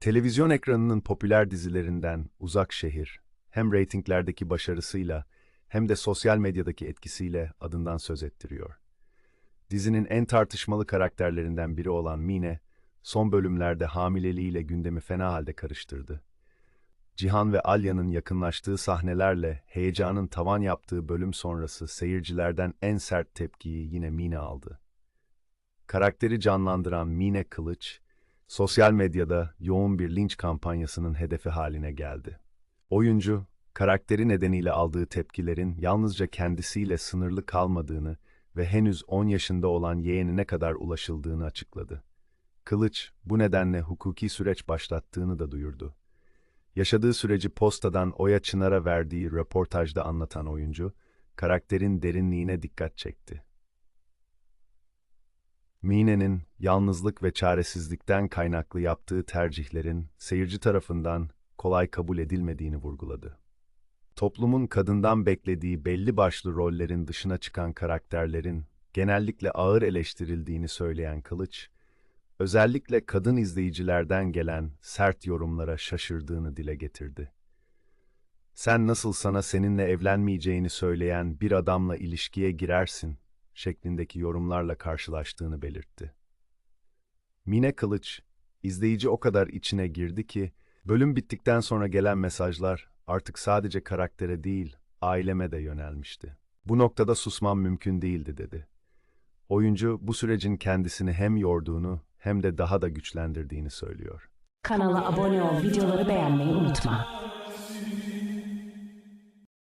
Televizyon ekranının popüler dizilerinden Uzak Şehir, hem reytinglerdeki başarısıyla hem de sosyal medyadaki etkisiyle adından söz ettiriyor. Dizinin en tartışmalı karakterlerinden biri olan Mine, son bölümlerde hamileliğiyle gündemi fena halde karıştırdı. Cihan ve Alya'nın yakınlaştığı sahnelerle heyecanın tavan yaptığı bölüm sonrası seyircilerden en sert tepkiyi yine Mine aldı. Karakteri canlandıran Mine Kılıç, sosyal medyada yoğun bir linç kampanyasının hedefi haline geldi. Oyuncu, karakteri nedeniyle aldığı tepkilerin yalnızca kendisiyle sınırlı kalmadığını ve henüz 10 yaşında olan yeğenine kadar ulaşıldığını açıkladı. Kılıç, bu nedenle hukuki süreç başlattığını da duyurdu. Yaşadığı süreci postadan Oya Çınar'a verdiği röportajda anlatan oyuncu, karakterin derinliğine dikkat çekti. Mine'nin yalnızlık ve çaresizlikten kaynaklı yaptığı tercihlerin seyirci tarafından kolay kabul edilmediğini vurguladı. Toplumun kadından beklediği belli başlı rollerin dışına çıkan karakterlerin genellikle ağır eleştirildiğini söyleyen Kılıç, özellikle kadın izleyicilerden gelen sert yorumlara şaşırdığını dile getirdi. Sen nasıl sana seninle evlenmeyeceğini söyleyen bir adamla ilişkiye girersin şeklindeki yorumlarla karşılaştığını belirtti. Mine Kılıç, izleyici o kadar içine girdi ki, bölüm bittikten sonra gelen mesajlar artık sadece karaktere değil, aileme de yönelmişti. Bu noktada susmam mümkün değildi dedi. Oyuncu bu sürecin kendisini hem yorduğunu hem de daha da güçlendirdiğini söylüyor. Kanala abone ol, videoları beğenmeyi unutma.